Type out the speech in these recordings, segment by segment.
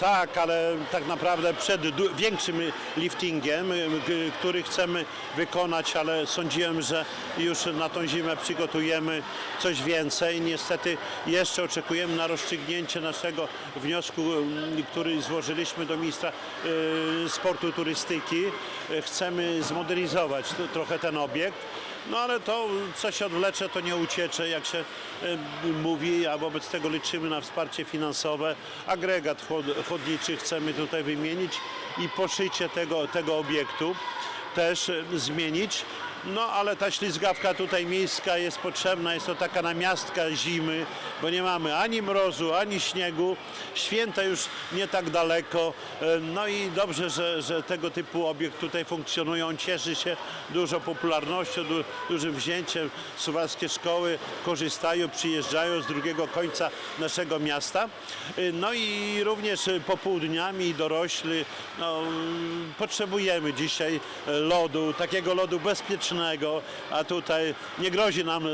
Tak, ale tak naprawdę przed większym liftingiem, y, który chcemy wykonać, ale sądziłem, że już na tą zimę przygotujemy coś więcej. Niestety jeszcze oczekujemy na rozstrzygnięcie naszego wniosku, y, który złożyliśmy do ministra y, sportu turystyki. Chcemy zmodernizować trochę ten obiekt. No ale to, co się odwlecze, to nie uciecze, jak się mówi, a wobec tego liczymy na wsparcie finansowe. Agregat chodniczy chcemy tutaj wymienić i poszycie tego, tego obiektu też y, zmienić. No ale ta ślizgawka tutaj miejska jest potrzebna, jest to taka namiastka zimy, bo nie mamy ani mrozu, ani śniegu. Święta już nie tak daleko. E, No i dobrze, że, że tego typu obiekt tutaj funkcjonuje. On cieszy się dużą popularnością, du, dużym wzięciem. Suwalskie szkoły korzystają, przyjeżdżają z drugiego końca naszego miasta. E, No i również popołudniami dorośli no, mm, potrzebujemy dzisiaj lodu, takiego lodu bezpiecznego, a tutaj nie grozi nam e,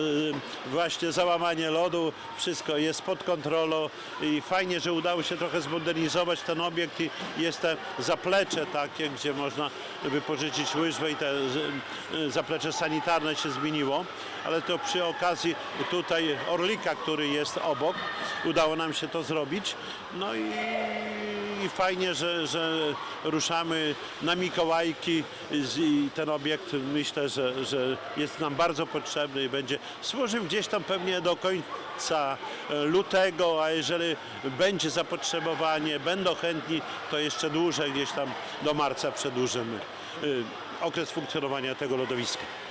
właśnie załamanie lodu, wszystko jest pod kontrolą i fajnie, że udało się trochę zmodernizować ten obiekt i jest te zaplecze takie, gdzie można wypożyczyć łyżwę i te e, zaplecze sanitarne się zmieniło, ale to przy okazji tutaj Orlika, który jest obok, udało nam się to zrobić. No i i fajnie, że, że ruszamy na Mikołajki i ten obiekt myślę, że, że jest nam bardzo potrzebny i będzie służył gdzieś tam pewnie do końca e, lutego, a jeżeli będzie zapotrzebowanie, będą chętni, to jeszcze dłużej, gdzieś tam do marca przedłużymy y, okres funkcjonowania tego lodowiska.